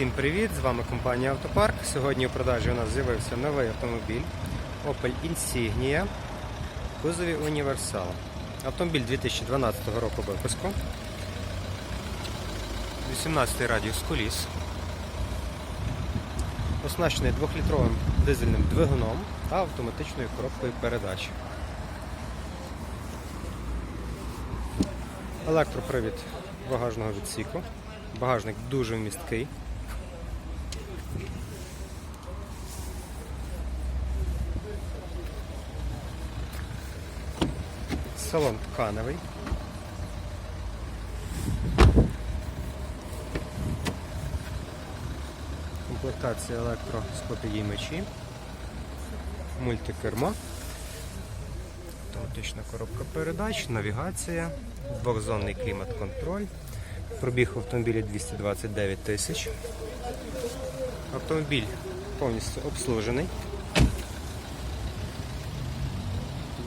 Всім привіт! З вами компанія Автопарк. Сьогодні у продажі у нас з'явився новий автомобіль Opel Insignia в кузові Універсал. Автомобіль 2012 року випуску. 18 радіус коліс. Оснащений 2-літровим дизельним двигуном та автоматичною коробкою передач. Електропривід багажного відсіку. Багажник дуже вмісткий. Салон тканевий. Комплектація електросклопідіймачі. Мультикермо. Автоматична коробка передач, навігація, двохзонний клімат-контроль. Пробіг автомобіля 229 тисяч. Автомобіль повністю обслужений.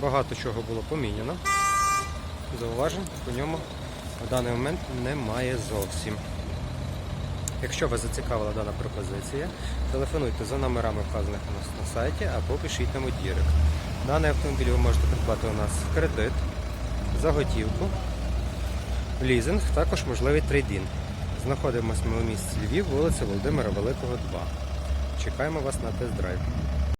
Багато чого було поміняно. Зауважень по ньому в даний момент немає зовсім. Якщо вас зацікавила дана пропозиція, телефонуйте за номерами вказаних у нас на сайті або пишіть нам у дірект. Даний автомобіль ви можете придбати у нас в кредит, за готівку, лізинг, також можливий трейдін. Знаходимося ми у місті Львів, вулиця Володимира Великого, 2. Чекаємо вас на тест-драйв.